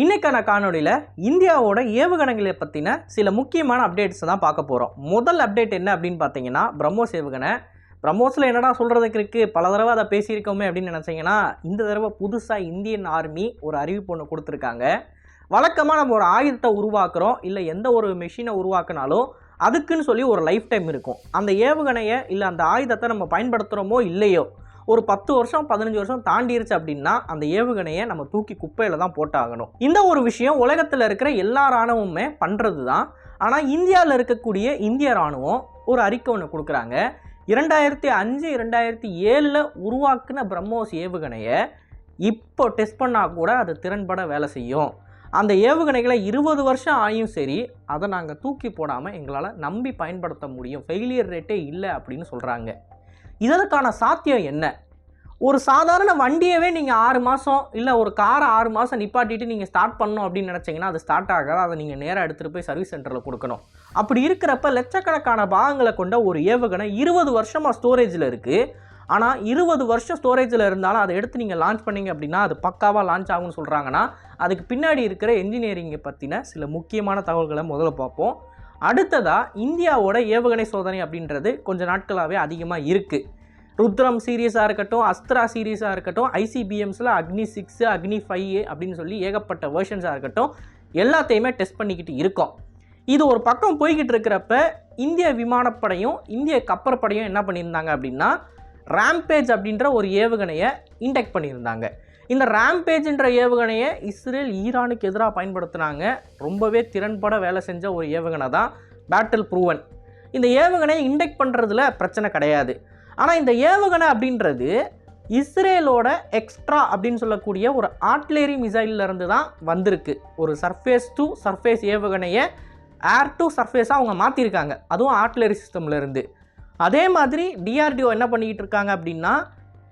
இன்றைக்கான காணொளியில் இந்தியாவோட ஏவுகணைகளை பற்றின சில முக்கியமான அப்டேட்ஸ் தான் பார்க்க போகிறோம் முதல் அப்டேட் என்ன அப்படின்னு பார்த்தீங்கன்னா பிரம்மோஸ் ஏவுகணை. பிரம்மோஸில் என்னடா சொல்கிறதுக்கு இருக்குது பல தடவை அதை பேசியிருக்கோமே அப்படின்னு நினச்சிங்கன்னா இந்த தடவை புதுசாக இந்தியன் ஆர்மி ஒரு அறிவிப்பு ஒன்று கொடுத்துருக்காங்க. வழக்கமாக நம்ம ஒரு ஆயுதத்தை உருவாக்குறோம். இல்லை எந்த ஒரு மெஷினை உருவாக்குனாலும் அதுக்குன்னு சொல்லி ஒரு லைஃப் டைம் இருக்கும். அந்த ஏவுகணையை இல்லை அந்த ஆயுதத்தை நம்ம பயன்படுத்துகிறோமோ இல்லையோ ஒரு பத்து வருஷம் பதினஞ்சு வருஷம் தாண்டிருச்சு அப்படின்னா அந்த ஏவுகணையை நம்ம தூக்கி குப்பையில் தான் போட்டாகணும். இந்த ஒரு விஷயம் உலகத்தில் இருக்கிற எல்லா ராணுவமுமே பண்ணுறது தான் ஆனால் இந்தியாவில் இருக்கக்கூடிய இந்திய ராணுவம் ஒரு அறிக்கை ஒன்று கொடுக்குறாங்க. இரண்டாயிரத்தி அஞ்சு இரண்டாயிரத்தி ஏழில் உருவாக்குன பிரம்மோஸ் ஏவுகணையை இப்போ டெஸ்ட் பண்ணால் கூட அது திறன்பட வேலை செய்யும். அந்த ஏவுகணைகளை இருபது வருஷம் ஆயும் சரி அதை நாங்கள் தூக்கி போடாமல் எங்களால் நம்பி பயன்படுத்த முடியும். ஃபெயிலியர் ரேட்டே இல்லை அப்படின்னு சொல்கிறாங்க இதற்கான சாத்தியம் என்ன? ஒரு சாதாரண வண்டியவே நீங்கள் ஆறு மாதம் இல்லை ஒரு காரை ஆறு மாதம் நிப்பாட்டிட்டு நீங்கள் ஸ்டார்ட் பண்ணோம் அப்படின்னு நினச்சிங்கன்னா அது ஸ்டார்ட் ஆகாது. அதை நீங்கள் நேராக எடுத்துகிட்டு போய் சர்வீஸ் சென்டரில் கொடுக்கணும். அப்படி இருக்கிறப்ப லட்சக்கணக்கான பாகங்களை கொண்ட ஒரு ஏவுகணை இருபது வருஷமாக ஸ்டோரேஜில் இருக்குது ஆனால் இருபது வருஷம் ஸ்டோரேஜில் இருந்தாலும் அதை எடுத்து நீங்கள் லான்ச் பண்ணீங்க அப்படின்னா அது பக்காவாக லான்ச் ஆகும்னு சொல்கிறாங்கன்னா அதுக்கு பின்னாடி இருக்கிற என்ஜினியரிங்கை பற்றின சில முக்கியமான தகவல்களை முதல்ல பார்ப்போம். அடுத்ததாக இந்தியாவோட ஏவுகணை சோதனை அப்படின்றது கொஞ்சம் நாட்களாகவே அதிகமாக இருக்குது ருத்ரம் சீரியஸாக இருக்கட்டும் அஸ்த்ரா சீரியஸாக இருக்கட்டும் ஐசிபிஎம்ஸில் அக்னி சிக்ஸு அக்னி ஃபைவ் அப்படின்னு சொல்லி ஏகப்பட்ட வேர்ஷன்ஸாக இருக்கட்டும் எல்லாத்தையுமே டெஸ்ட் பண்ணிக்கிட்டு இருக்கோம். இது ஒரு பக்கம் போய்கிட்டு இருக்கிறப்ப இந்திய விமானப்படையும் இந்திய கப்பற்படையும் என்ன பண்ணியிருந்தாங்க அப்படின்னா ரேம்பேஜ் அப்படின்ற ஒரு ஏவுகணையை இன்டெக்ட் பண்ணியிருந்தாங்க. இந்த ரேம்பேஜ்ன்ற ஏவுகணையை இஸ்ரேல் ஈரானுக்கு எதிராக பயன்படுத்தினாங்க. ரொம்பவே திறன்பட வேலை செஞ்ச ஒரு ஏவுகணை தான் பேட்டில் ப்ரூவன் இந்த ஏவுகணையை இண்டெக்ட் பண்ணுறதுல பிரச்சனை கிடையாது. ஆனால் இந்த ஏவுகணை அப்படின்றது இஸ்ரேலோட எக்ஸ்ட்ரா அப்படின்னு சொல்லக்கூடிய ஒரு ஆர்ட்லேரி மிசைலிருந்து தான் வந்திருக்கு. ஒரு சர்ஃபேஸ் டு சர்ஃபேஸ் ஏவுகணையை ஏர் டு சர்ஃபேஸாக அவங்க மாற்றிருக்காங்க அதுவும் ஆட்லேரி சிஸ்டம்லேருந்து அதே மாதிரி டிஆர்டிஓ என்ன பண்ணிக்கிட்டு இருக்காங்க அப்படின்னா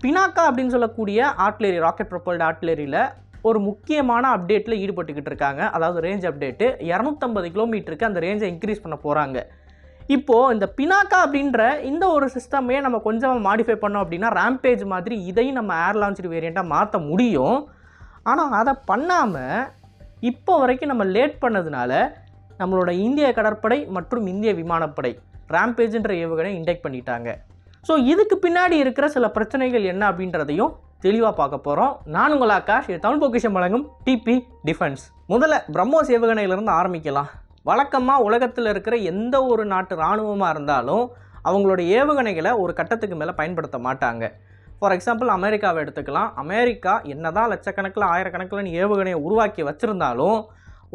பினாக்கா அப்படின்னு சொல்லக்கூடிய ஆர்ட்லரி ராக்கெட் ப்ரொப்பல்டு ஆர்ட்லரியில் ஒரு முக்கியமான அப்டேட்டில் ஈடுபட்டுக்கிட்டு இருக்காங்க. அதாவது ரேஞ்ச் அப்டேட்டு இரநூத்தம்பது கிலோமீட்டருக்கு அந்த ரேஞ்சை இன்க்ரீஸ் பண்ண போகிறாங்க இப்போது இந்த பினாக்கா அப்படின்ற இந்த ஒரு சிஸ்டமே நம்ம கொஞ்சம் மாடிஃபை பண்ணோம் அப்படின்னா ரேம்பேஜ் மாதிரி இதையும் நம்ம ஏர் லான்ச்சு வேரியண்ட்டாக மாற்ற முடியும். ஆனால் அதை பண்ணாமல் இப்போ வரைக்கும் நம்ம லேட் பண்ணதுனால நம்மளோட இந்திய கடற்படை மற்றும் இந்திய விமானப்படை ரேம்பேஜுன்ற ஏவுகணை இன்டெக்ட் பண்ணிட்டாங்க. ஸோ இதுக்கு பின்னாடி இருக்கிற சில பிரச்சனைகள் என்ன அப்படின்றதையும் தெளிவாக பார்க்க போகிறோம் நான் உங்கள் ஆகாஷ் இது தமிழ் பொக்கிஷம் வழங்கும் டிபி டிஃபென்ஸ் முதல்ல பிரம்மோஸ் ஏவுகணையிலிருந்து ஆரம்பிக்கலாம். வழக்கமாக உலகத்தில் இருக்கிற எந்த ஒரு நாட்டு இராணுவமாக இருந்தாலும் அவங்களோட ஏவுகணைகளை ஒரு கட்டத்துக்கு மேலே பயன்படுத்த மாட்டாங்க. ஃபார் எக்ஸாம்பிள் அமெரிக்காவை எடுத்துக்கலாம். அமெரிக்கா என்னதான் லட்சக்கணக்கில் ஆயிரக்கணக்கில் ஏவுகணையை உருவாக்கி வச்சுருந்தாலும்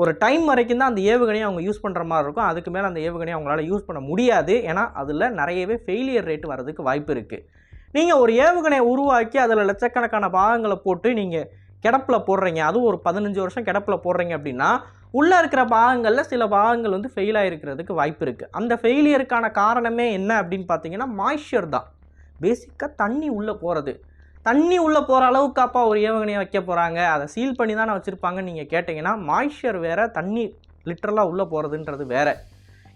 ஒரு டைம் வரைக்கும் தான் அந்த ஏவுகணையை அவங்க யூஸ் பண்ணுற மாதிரி இருக்கும். அதுக்கு மேலே அந்த ஏவுகணையை அவங்களால யூஸ் பண்ண முடியாது. ஏன்னா அதில் நிறையவே ஃபெயிலியர் ரேட் வரதுக்கு வாய்ப்பு இருக்குது நீங்கள் ஒரு ஏவுகணையை உருவாக்கி அதில் லட்சக்கணக்கான பாகங்களை போட்டு நீங்கள் கிடப்பில் போடுறீங்க. அதுவும் ஒரு பதினஞ்சு வருஷம் கிடப்பில் போடுறீங்க அப்படின்னா உள்ளே இருக்கிற பாகங்களில் சில பாகங்கள் வந்து ஃபெயில் ஆகிருக்கிறதுக்கு வாய்ப்பு இருக்குது அந்த ஃபெயிலியருக்கான காரணமே என்ன அப்படின்னு பார்த்தீங்கன்னா மாய்ஸ்சர் தான். பேசிக்காக தண்ணி உள்ளே போகிறது தண்ணி உள்ளே போகிற அளவுக்கு அப்பா ஒரு ஏவுகணையை வைக்க போகிறாங்க அதை சீல் பண்ணி தானே வச்சுருப்பாங்கன்னு நீங்கள் கேட்டிங்கன்னா மாய்ஸ்சர் வேறு தண்ணி லிட்டரலாக உள்ளே போகிறதுன்றது வேறு.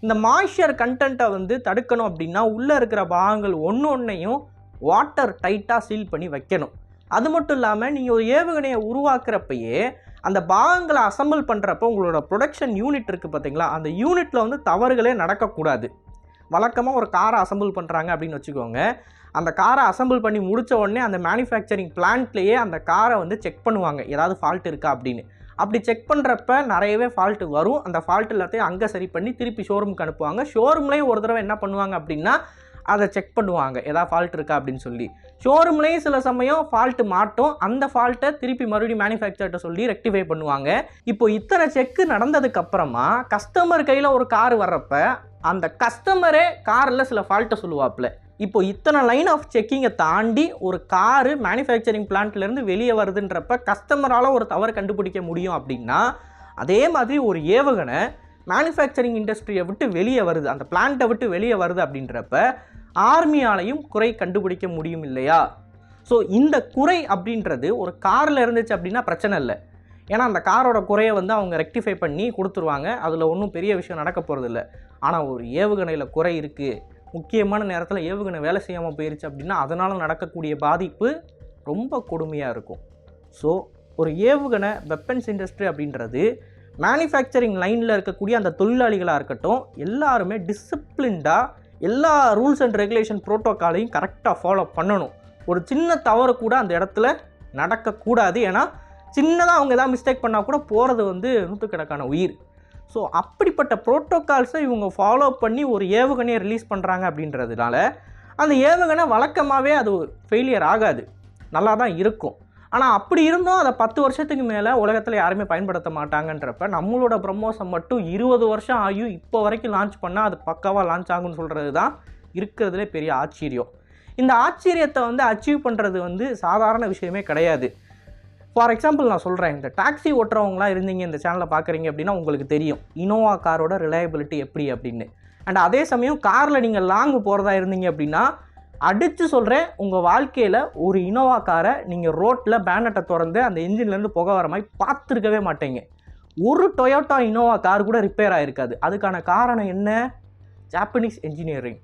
இந்த மாய்ஸ்சர் கண்டென்ட்டை வந்து தடுக்கணும் அப்படின்னா உள்ளே இருக்கிற பாகங்கள் ஒன்று ஒன்றையும் வாட்டர் டைட்டாக சீல் பண்ணி வைக்கணும். அது மட்டும் இல்லாமல் நீங்கள் ஒரு ஏவுகணையை உருவாக்குறப்பயே அந்த பாகங்களை அசம்பிள் பண்ணுறப்ப உங்களோட ப்ரொடக்ஷன் யூனிட் இருக்குது பார்த்தீங்களா அந்த யூனிட்டில் வந்து தவறுகளே நடக்கக்கூடாது. வழக்கமாக ஒரு காரை அசம்பிள் பண்ணுறாங்க அப்படின்னு வச்சுக்கோங்க. அந்த காரை அசம்பிள் பண்ணி முடித்த உடனே அந்த மேனுஃபேக்சரிங் பிளான்ட்லேயே அந்த காரை வந்து செக் பண்ணுவாங்க. ஏதாவது ஃபால்ட் இருக்கா அப்படின்னு. அப்படி செக் பண்ணுறப்ப நிறையவே ஃபால்ட்டு வரும். அந்த ஃபால்ட் எல்லாத்தையும் அங்கே சரி பண்ணி திருப்பி ஷோரூமுக்கு அனுப்புவாங்க. ஷோரூம்லேயும் ஒரு தடவை என்ன பண்ணுவாங்க அப்படின்னா அதை செக் பண்ணுவாங்க. ஏதாவது ஃபால்ட் இருக்கா அப்படின்னு சொல்லி. ஷோரூம்லேயும் சில சமயம் ஃபால்ட்டு மாட்டும். அந்த ஃபால்ட்டை திருப்பி மறுபடியும் மேனுஃபேக்சர்கிட்ட சொல்லி ரெக்டிஃபை பண்ணுவாங்க. இப்போ இத்தனை செக்கு நடந்ததுக்கப்புறமா கஸ்டமர் கையில் ஒரு கார் வர்றப்ப அந்த கஸ்டமரே காரில் சில ஃபால்ட்டை சொல்லுவாப்புல. இப்போ இத்தனை லைன் ஆஃப் செக்கிங்கை தாண்டி ஒரு காரு மேனுஃபேக்சரிங் பிளான்ட்லேருந்து வெளியே வருதுன்றப்ப கஸ்டமரால் ஒரு தவறு கண்டுபிடிக்க முடியும் அப்படின்னா அதே மாதிரி ஒரு ஏவுகணை மேனுஃபேக்சரிங் இண்டஸ்ட்ரியை விட்டு வெளியே வருது. அந்த பிளான்ட்டை விட்டு வெளியே வருது அப்படின்றப்ப ஆர்மியாலையும் குறை கண்டுபிடிக்க முடியும் இல்லையா? ஸோ இந்த குறை அப்படின்றது ஒரு காரில் இருந்துச்சு அப்படின்னா பிரச்சனை இல்லை. ஏன்னா அந்த காரோட குறையை வந்து அவங்க ரெக்டிஃபை பண்ணி கொடுத்துருவாங்க. அதில் ஒன்றும் பெரிய விஷயம் நடக்க போகிறதில்ல ஆனால் ஒரு ஏவுகணையில் குறை இருக்குது முக்கியமான நேரத்தில் ஏவுகணை வேலை செய்யாமல் போயிருச்சு அப்படின்னா அதனால் நடக்கக்கூடிய பாதிப்பு ரொம்ப கொடுமையாக இருக்கும். ஸோ ஒரு ஏவுகணை வெப்பன்ஸ் இண்டஸ்ட்ரி அப்படின்றது மேனுஃபேக்சரிங் லைனில் இருக்கக்கூடிய அந்த தொழிலாளிகளாக இருக்கட்டும் எல்லாருமே டிசிப்ளின்டாக எல்லா ரூல்ஸ் அண்ட் ரெகுலேஷன் ப்ரோட்டோக்காலையும் கரெக்டாக ஃபாலோ பண்ணணும். ஒரு சின்ன தவறு கூட அந்த இடத்துல நடக்கக்கூடாது. ஏன்னா சின்னதாக அவங்க ஏதாவது மிஸ்டேக் பண்ணால் கூட போகிறது வந்து நூற்றுக்கணக்கான உயிர். ஸோ அப்படிப்பட்ட ப்ரோட்டோகால்ஸை இவங்க ஃபாலோ பண்ணி ஒரு ஏவுகணையை ரிலீஸ் பண்ணுறாங்க அப்படின்றதுனால அந்த ஏவுகணை வழக்கமாகவே அது ஃபெயிலியர் ஆகாது. நல்லா தான் இருக்கும். ஆனால் அப்படி இருந்தும் அதை பத்து வருஷத்துக்கு மேலே உலகத்தில் யாருமே பயன்படுத்த மாட்டாங்கன்றப்ப நம்மளோட பிரம்மோஸை மட்டும் இருபது வருஷம் ஆகியும் இப்போ வரைக்கும் லான்ச் பண்ணால் அது பக்காவாக லான்ச் ஆகும்னு சொல்கிறது தான் இருக்கிறதுலே பெரிய ஆச்சரியம். இந்த ஆச்சரியத்தை வந்து அச்சீவ் பண்ணுறது வந்து சாதாரண விஷயமே கிடையாது. ஃபார் எக்ஸாம்பிள் நான் சொல்கிறேன் இந்த டாக்ஸி ஓட்டுறவங்களாம் இருந்தீங்க இந்த சேனலில் பார்க்குறீங்க அப்படின்னா உங்களுக்கு தெரியும் இனோவா காரோட ரிலையபிலிட்டி எப்படி அப்படின்னு. அண்ட் அதே சமயம் காரில் நீங்கள் லாங் போகிறதா இருந்தீங்க அப்படின்னா அடித்து சொல்கிறேன் உங்கள் வாழ்க்கையில் ஒரு இனோவா காரை நீங்கள் ரோட்டில் பேனட்டை திறந்து அந்த இன்ஜின்லேருந்து புகை வர மாதிரி பார்த்துருக்கவே மாட்டேங்க. ஒரு டொயோட்டா இனோவா கார் கூட ரிப்பேர் ஆகிருக்காது அதுக்கான காரணம் என்ன? ஜாப்பனீஸ் இன்ஜினியரிங்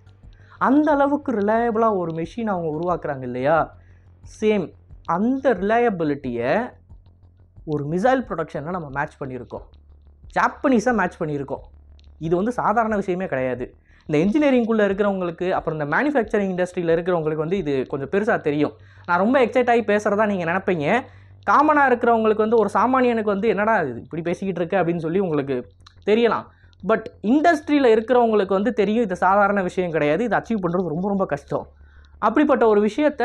அந்த அளவுக்கு ரிலையபிளாக ஒரு மெஷின் அவங்க உருவாக்குறாங்க இல்லையா? சேம் அந்த ரிலையபிலிட்டியை ஒரு மிசைல் ப்ரொடக்ஷனில் நம்ம மேட்ச் பண்ணியிருக்கோம். ஜாப்பனீஸாக மேட்ச் பண்ணியிருக்கோம். இது வந்து சாதாரண விஷயமே கிடையாது. இந்த இன்ஜினியரிங்குள்ளே இருக்கிறவங்களுக்கு அப்புறம் இந்த மேனுஃபேக்சரிங் இண்டஸ்ட்ரியில் இருக்கிறவங்களுக்கு வந்து இது கொஞ்சம் பெருசாக தெரியும். நான் ரொம்ப எக்ஸைட் ஆகி பேசுகிறதா நீங்கள் நினைப்பீங்க. காமனாக இருக்கிறவங்களுக்கு வந்து ஒரு சாமானியனுக்கு வந்து என்னடா இது இப்படி பேசிக்கிட்டு இருக்கு அப்படின்னு சொல்லி உங்களுக்கு தெரியலாம். பட் இண்டஸ்ட்ரியில் இருக்கிறவங்களுக்கு வந்து தெரியும் இது சாதாரண விஷயம் கிடையாது. இது அச்சீவ் பண்ணுறது ரொம்ப ரொம்ப கஷ்டம். அப்படிப்பட்ட ஒரு விஷயத்த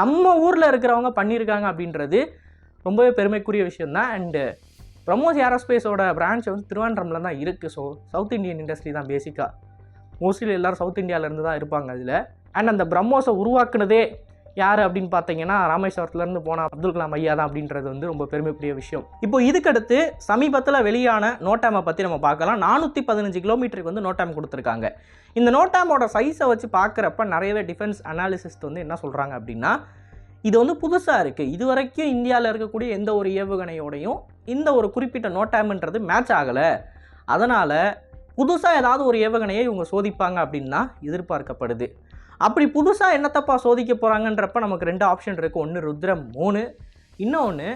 நம்ம ஊரில் இருக்கிறவங்க பண்ணியிருக்காங்க அப்படின்றது ரொம்பவே பெருமைக்குரிய விஷயந்தான் அண்டு பிரமோஸ் ஏரோஸ்பேஸோட பிரான்ச் வந்து திருவாண்டரமில் தான் இருக்குது ஸோ சவுத் இந்தியன் இண்டஸ்ட்ரி தான் பேசிக்காக மோஸ்ட்லி எல்லோரும் சவுத் இந்தியாவிலேருந்து தான் இருப்பாங்க அதில் அண்ட் அந்த பிரம்மோஸை உருவாக்குனதே யார் அப்படின்னு பார்த்தீங்கன்னா ராமேஸ்வரத்துலேருந்து போன அப்துல் கலாம் ஐயா தான் அப்படின்றது வந்து ரொம்ப பெருமைக்குரிய விஷயம். இப்போ இதுக்கடுத்து சமீபத்தில் வெளியான நோட்டாமை பற்றி நம்ம பார்க்கலாம். நானூற்றி பதினஞ்சு கிலோமீட்டருக்கு வந்து நோட்டாம் கொடுத்துருக்காங்க. இந்த நோட்டாமோட சைஸை வச்சு பார்க்குறப்ப நிறையவே டிஃபென்ஸ் அனாலிசிஸ்ட் வந்து என்ன சொல்கிறாங்க அப்படின்னா இது வந்து புதுசாக இருக்குது இது வரைக்கும் இந்தியாவில் இருக்கக்கூடிய எந்த ஒரு ஏவுகணையோடையும் இந்த ஒரு குறிப்பிட்ட நோட்டாம்ன்றது மேட்ச் ஆகலை. அதனால் புதுசாக ஏதாவது ஒரு ஏவுகணையை இவங்க சோதிப்பாங்க அப்படின்னா எதிர்பார்க்கப்படுது. அப்படி புதுசாக என்னத்தப்பா சோதிக்க போகிறாங்கன்றப்ப நமக்கு ரெண்டு ஆப்ஷன் இருக்குது ஒன்று ருத்ரம் மூணு. இன்னொன்று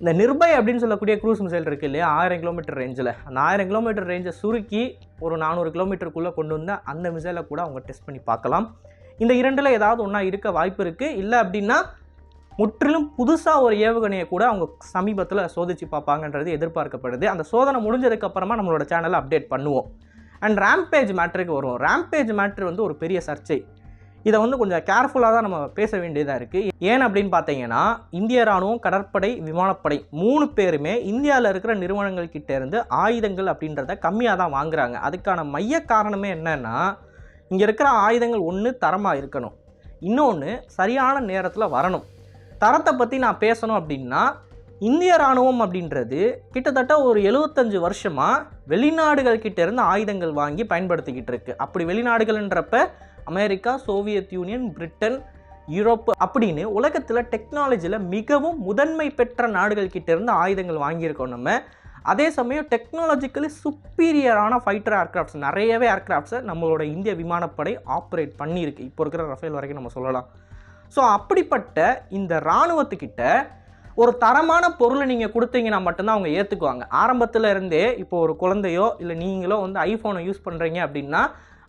இந்த நிர்பய் அப்படின்னு சொல்லக்கூடிய க்ரூஸ் மிசைல் இருக்குது இல்லையா? ஆயிரம் கிலோமீட்டர் ரேஞ்சில் அந்த ஆயிரம் கிலோமீட்டர் ரேஞ்சை சுருக்கி ஒரு நானூறு கிலோமீட்டருக்குள்ளே கொண்டு வந்த அந்த மிசைலை கூட அவங்க டெஸ்ட் பண்ணி பார்க்கலாம். இந்த இரண்டில் ஏதாவது ஒன்றா இருக்க வாய்ப்பு இருக்குது இல்லை அப்படின்னா முற்றிலும் புதுசாக ஒரு ஏவுகணையை கூட அவங்க சமீபத்தில் சோதித்து பார்ப்பாங்கன்றது எதிர்பார்க்கப்படுது. அந்த சோதனை முடிஞ்சதுக்கப்புறமா நம்மளோட சேனலை அப்டேட் பண்ணுவோம். அண்ட் ரேம்பேஜ் மேட்ருக்கு வரும் ரேம்பேஜ் மேட்ரு வந்து ஒரு பெரிய சர்ச்சை. இதை வந்து கொஞ்சம் கேர்ஃபுல்லாக தான் நம்ம பேச வேண்டியதாக இருக்குது ஏன் அப்படின்னு பார்த்தீங்கன்னா இந்திய ராணுவம் கடற்படை விமானப்படை மூணு பேருமே இந்தியாவில் இருக்கிற நிறுவனங்கள் இருந்து ஆயுதங்கள் அப்படின்றத கம்மியாக தான் வாங்குகிறாங்க அதுக்கான மைய காரணமே என்னென்னா இங்கே இருக்கிற ஆயுதங்கள் ஒன்று தரமாக இருக்கணும். இன்னொன்று சரியான நேரத்தில் வரணும். தரத்தை பற்றி நான் பேசணும் அப்படின்னா இந்திய ராணுவம் அப்படின்றது கிட்டத்தட்ட ஒரு எழுபத்தஞ்சு வருஷமாக வெளிநாடுகள் கிட்ட இருந்து ஆயுதங்கள் வாங்கி பயன்படுத்திக்கிட்டு இருக்கு. அப்படி வெளிநாடுகள்ன்றப்ப America Soviet Union Britain Europe அப்படின்னு உலகத்தில் டெக்னாலஜியில் மிகவும் முதன்மை பெற்ற நாடுகள் கிட்ட இருந்து ஆயுதங்கள் வாங்கியிருக்கோம் நம்ம. அதே சமயம் டெக்னாலஜிக்கலி சுப்பீரியரான ஃபைட்டர் ஏர்க்ராஃப்ட்ஸ் நிறையவே ஏர்க்ராஃப்ட்ஸை நம்மளோட இந்திய விமானப்படை ஆப்ரேட் பண்ணியிருக்கு. இப்போ இருக்கிற ரஃபேல் வரைக்கும் நம்ம சொல்லலாம். ஸோ அப்படிப்பட்ட இந்த இராணுவத்துக்கிட்ட ஒரு தரமான பொருளை நீங்கள் கொடுத்தீங்கன்னா மட்டும்தான் அவங்க ஏற்றுக்குவாங்க ஆரம்பத்தில் இருந்தே இப்போ ஒரு குழந்தையோ இல்லை நீங்களோ வந்து ஐஃபோனை யூஸ் பண்ணுறீங்க அப்படின்னா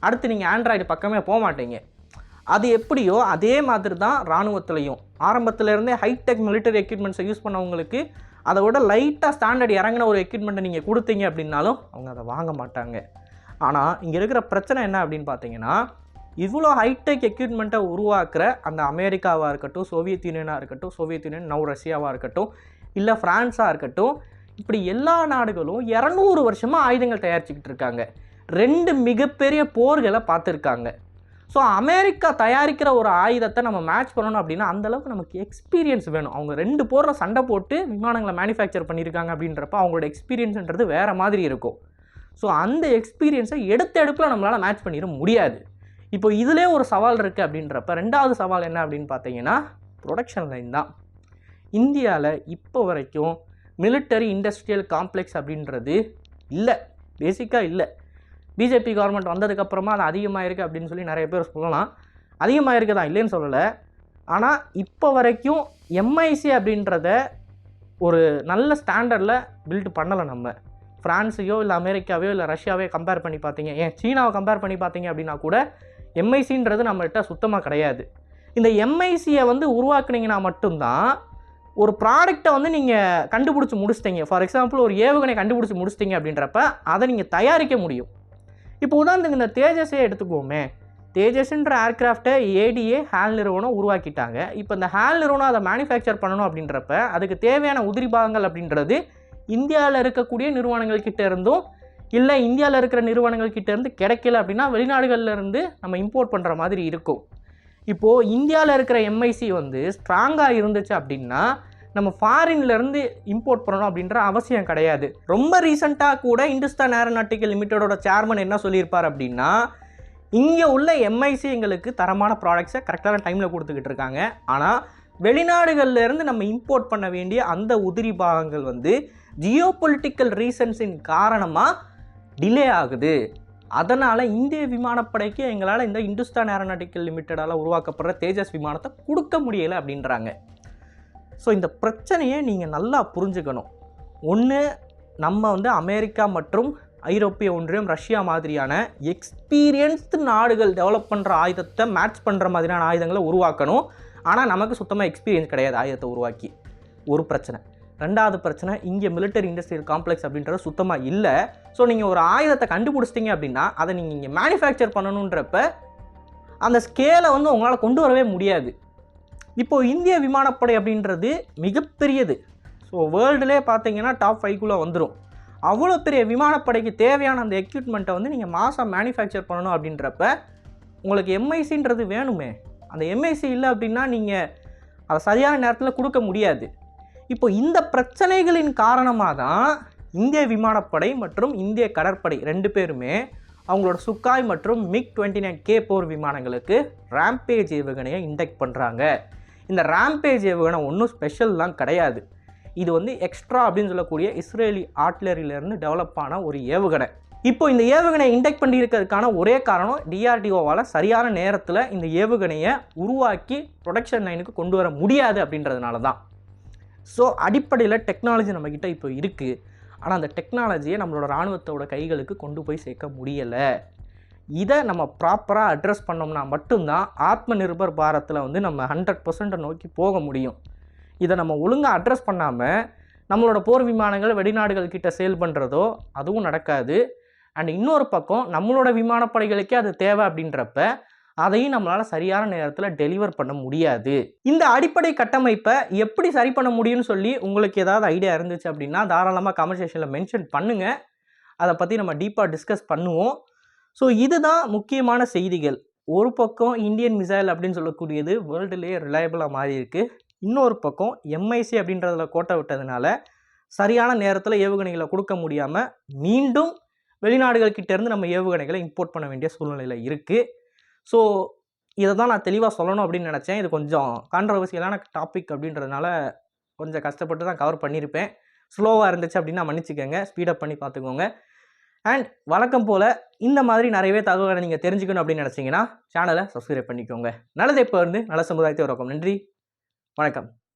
அடுத்து நீங்கள் ஆண்ட்ராய்டு பக்கமே போக மாட்டீங்க. அது எப்படியோ அதே மாதிரி தான் இராணுவத்துலேயும். ஆரம்பத்தில் இருந்தே ஹைடெக் மிலிட்டரி எக்யூப்மெண்ட்ஸை யூஸ் பண்ணவங்களுக்கு அதை விட லைட்டாக ஸ்டாண்டர்ட் இறங்கின ஒரு எக்யூப்மெண்ட்டை நீங்கள் கொடுத்தீங்க அப்படின்னாலும் அவங்க அதை வாங்க மாட்டாங்க. ஆனால் இங்கே இருக்கிற பிரச்சனை என்ன அப்படின்னு பார்த்தீங்கன்னா இவ்வளோ ஹைடெக் எக்யூப்மெண்ட்டை உருவாக்குற அந்த அமெரிக்காவாக இருக்கட்டும் சோவியத் யூனியனாக இருக்கட்டும் சோவியத் யூனியன் நவ் ரஷ்யாவாக இருக்கட்டும் இல்லை ஃப்ரான்ஸாக இருக்கட்டும் இப்படி எல்லா நாடுகளும் இரநூறு வருஷமாக ஆயுதங்கள் தயாரிச்சுக்கிட்டு இருக்காங்க. ரெண்டு மிகப்பெரிய போர்களை பார்த்துருக்காங்க. ஸோ அமெரிக்கா தயாரிக்கிற ஒரு ஆயுதத்தை நம்ம மேட்ச் பண்ணணும் அப்படின்னா அந்தளவுக்கு நமக்கு எக்ஸ்பீரியன்ஸ் வேணும். அவங்க ரெண்டு போரில் சண்டை போட்டு விமானங்களை மேனுஃபேக்சர் பண்ணியிருக்காங்க அப்படின்றப்ப அவங்களோட எக்ஸ்பீரியன்ஸ்ன்றது வேறு மாதிரி இருக்கும். ஸோ அந்த எக்ஸ்பீரியன்ஸை எடுத்த எடுப்பில் நம்மளால் மேட்ச் பண்ணிட முடியாது. இப்போ இதிலே ஒரு சவால் இருக்குது அப்படின்றப்ப ரெண்டாவது சவால் என்ன அப்படின்னு பார்த்தீங்கன்னா ப்ரொடக்ஷன் லைன் தான். இந்தியாவில் இப்போ வரைக்கும் மிலிட்டரி இண்டஸ்ட்ரியல் காம்ப்ளெக்ஸ் அப்படின்றது இல்லை. பேசிக்காக இல்லை. பிஜேபி கவர்மெண்ட் வந்ததுக்கப்புறமா அது அதிகமாக இருக்குது அப்படின்னு சொல்லி நிறைய பேர் சொல்லலாம். அதிகமாக இருக்குது தான் இல்லைன்னு சொல்லலை. ஆனால் இப்போ வரைக்கும் எம்ஐசி அப்படின்றத ஒரு நல்ல ஸ்டாண்டர்டில் பில்ட் பண்ணலை நம்ம. ஃப்ரான்ஸையோ இல்லை அமெரிக்காவையோ இல்லை ரஷ்யாவையோ கம்பேர் பண்ணி பார்த்தீங்க. ஏன் சீனாவை கம்பேர் பண்ணி பார்த்தீங்க அப்படின்னா கூட எம்ஐசின்றது நம்மகிட்ட சுத்தமாக கிடையாது. இந்த எம்ஐசியை வந்து உருவாக்குனீங்கன்னா மட்டும்தான் ஒரு ப்ராடக்ட்டை வந்து நீங்கள் கண்டுபிடிச்சி முடிச்சிட்டீங்க. ஃபார் எக்ஸாம்பிள் ஒரு ஏவுகணை கண்டுபிடிச்சி முடிச்சிட்டீங்க அப்படின்றப்ப அதை நீங்கள் தயாரிக்க முடியும். இப்போ உதாரணத்துக்கு இந்த தேஜஸே எடுத்துக்குவோமே தேஜஸ்ன்ற ஏர்க்ராஃப்டை ஏடிஏ ஹேல் நிறுவனம் உருவாக்கிட்டாங்க. இப்போ இந்த ஹேல் நிறுவனம் அதை மேனுஃபேக்சர் பண்ணணும் அப்படின்றப்ப அதுக்கு தேவையான உதிரி பாகங்கள் அப்படின்றது இந்தியாவில் இருக்கக்கூடிய நிறுவனங்கள்கிட்ட இருந்தும் இல்லை இந்தியாவில் இருக்கிற நிறுவனங்கள் கிடைக்கல அப்படின்னா வெளிநாடுகள்லேருந்து நம்ம இம்போர்ட் பண்ணுற மாதிரி இருக்கும். இப்போது இந்தியாவில் இருக்கிற எம்ஐசி வந்து ஸ்ட்ராங்காக இருந்துச்சு அப்படின்னா நம்ம ஃபாரின்லேருந்து இம்போர்ட் பண்ணணும் அப்படின்ற அவசியம் கிடையாது. ரொம்ப ரீசெண்டாக கூட இந்துஸ்தான் ஏரோநாட்டிக்கல் லிமிட்டடோட சேர்மன் என்ன சொல்லியிருப்பார் அப்படின்னா இங்கே உள்ள எம்ஐசி எங்களுக்கு தரமான ப்ராடக்ட்ஸை கரெக்டான டைமில் கொடுத்துக்கிட்டு இருக்காங்க. ஆனால் வெளிநாடுகள்லேருந்து நம்ம இம்போர்ட் பண்ண வேண்டிய அந்த உதிரி பாகங்கள் வந்து ஜியோ பொலிட்டிக்கல் ரீசன்ஸின் காரணமாக டிலே ஆகுது. அதனால் இந்திய விமானப்படைக்கு எங்களால் இந்த இந்துஸ்தான் ஏரோநாட்டிக்கல் லிமிட்டடால் உருவாக்கப்படுற தேஜஸ் விமானத்தை கொடுக்க முடியலை அப்படின்றாங்க. ஸோ இந்த பிரச்சனையை நீங்கள் நல்லா புரிஞ்சுக்கணும். ஒன்று நம்ம வந்து அமெரிக்கா மற்றும் ஐரோப்பிய ஒன்றியம் ரஷ்யா மாதிரியான எக்ஸ்பீரியன்ஸ்டு நாடுகள் டெவலப் பண்ணுற ஆயுதத்தை மேட்ச் பண்ணுற மாதிரியான ஆயுதங்களை உருவாக்கணும். ஆனால் நமக்கு சுத்தமாக எக்ஸ்பீரியன்ஸ் கிடையாது ஆயுதத்தை உருவாக்கி. ஒரு பிரச்சனை. ரெண்டாவது பிரச்சனை இங்கே மிலிட்டரி இண்டஸ்ட்ரியல் காம்ப்ளெக்ஸ் அப்படின்றது சுத்தமாக இல்லை. ஸோ நீங்கள் ஒரு ஆயுதத்தை கண்டுபிடிச்சிட்டிங்க அப்படின்னா அதை நீங்கள் இங்கே மேனுஃபேக்சர் பண்ணணுன்றப்ப அந்த ஸ்கேலை வந்து உங்களால் கொண்டு வரவே முடியாது. இப்போது இந்திய விமானப்படை அப்படின்றது மிகப்பெரியது. ஸோ வேர்ல்டுலேயே பார்த்தீங்கன்னா டாப் ஃபைவ்குள்ளே வந்துடும் அவ்வளோ பெரிய விமானப்படைக்கு தேவையான அந்த எக்யூப்மெண்ட்டை வந்து நீங்கள் மாதம் மேனுஃபேக்சர் பண்ணணும் அப்படின்றப்ப உங்களுக்கு எம்ஐசின்றது வேணுமே. அந்த எம்ஐசி இல்லை அப்படின்னா நீங்கள் அதை சரியான நேரத்தில் கொடுக்க முடியாது. இப்போ இந்த பிரச்சனைகளின் காரணமாக தான் இந்திய விமானப்படை மற்றும் இந்திய கடற்படை ரெண்டு பேருமே அவங்களோட சுக்காய் மற்றும் மிக் டுவெண்ட்டி நைன் கே போர் விமானங்களுக்கு ரேம்பேஜ் ஏவுகணையை இண்டெக்ட் பண்ணுறாங்க இந்த ரேம்பேஜ் ஏவுகணை ஒன்றும் ஸ்பெஷல்லாம் கிடையாது. இது வந்து எக்ஸ்ட்ரா அப்படின்னு சொல்லக்கூடிய இஸ்ரேலி ஆர்ட்லரியிலேருந்து டெவலப் ஆன ஒரு ஏவுகணை. இப்போ இந்த ஏவுகணை இண்டெக்ட் பண்ணியிருக்கிறதுக்கான ஒரே காரணம் டிஆர்டிஓவால் சரியான நேரத்தில் இந்த ஏவுகணையை உருவாக்கி ப்ரொடக்ஷன் லைனுக்கு கொண்டு வர முடியாது அப்படின்றதுனால தான் ஸோ அடிப்படையில் டெக்னாலஜி நம்மக்கிட்ட இப்போ இருக்குது ஆனால் அந்த டெக்னாலஜியை நம்மளோட இராணுவத்தோட கைகளுக்கு கொண்டு போய் சேர்க்க முடியலை. இதை நம்ம ப்ராப்பராக அட்ரஸ் பண்ணோம்னா மட்டும்தான் ஆத்ம நிர்பர் பாரத்தில் வந்து நம்ம ஹண்ட்ரட் பர்சன்ட்டை நோக்கி போக முடியும். இதை நம்ம ஒழுங்காக அட்ரஸ் பண்ணாமல் நம்மளோட போர் விமானங்கள் வெளிநாடுகள் கிட்ட சேல் பண்ணுறதோ அதுவும் நடக்காது. அண்ட் இன்னொரு பக்கம் நம்மளோட விமானப்படைகளுக்கே அது தேவை அப்படின்றப்ப அதையும் நம்மளால் சரியான நேரத்தில் டெலிவர் பண்ண முடியாது. இந்த அடிப்படை கட்டமைப்பை எப்படி சரி பண்ண முடியும்னு சொல்லி உங்களுக்கு ஏதாவது ஐடியா இருந்துச்சு அப்படின்னா தாராளமாக கமெண்ட் மென்ஷன் பண்ணுங்கள் அதை பற்றி நம்ம டீப்பாக டிஸ்கஸ் பண்ணுவோம். ஸோ இதுதான் முக்கியமான செய்திகள். ஒரு பக்கம் இந்தியன் மிசைல் அப்படின்னு சொல்லக்கூடியது வேர்ல்டுலேயே ரிலையபிளாக மாறி இருக்கு. இன்னொரு பக்கம் எம்ஐசி அப்படின்றதில் கோட்டை விட்டதுனால சரியான நேரத்தில் ஏவுகணைகளை கொடுக்க முடியாமல் மீண்டும் வெளிநாடுகள் இருந்து நம்ம ஏவுகணைகளை இம்போர்ட் பண்ண வேண்டிய சூழ்நிலையில் இருக்குது ஸோ இதை தான் நான் தெளிவாக சொல்லணும் அப்படின்னு நினச்சேன். இது கொஞ்சம் கான்ட்ரவர்சியலான டாபிக் அப்படின்றதுனால கொஞ்சம் கஷ்டப்பட்டு தான் கவர் பண்ணியிருப்பேன். ஸ்லோவாக இருந்துச்சு அப்படின்னா மன்னிச்சுக்கோங்க. ஸ்பீடப் பண்ணி பார்த்துக்கோங்க. அண்ட் வழக்கம் போல் இந்த மாதிரி நிறையவே தகவல்களை நீங்கள் தெரிஞ்சுக்கணும் அப்படின்னு நினச்சிங்கன்னா சேனலை சப்ஸ்கிரைப் பண்ணிக்கோங்க. நல்லதை இப்போ இருந்து நல்ல சமுதாயத்தை உருவாக்கும். நன்றி. வணக்கம்.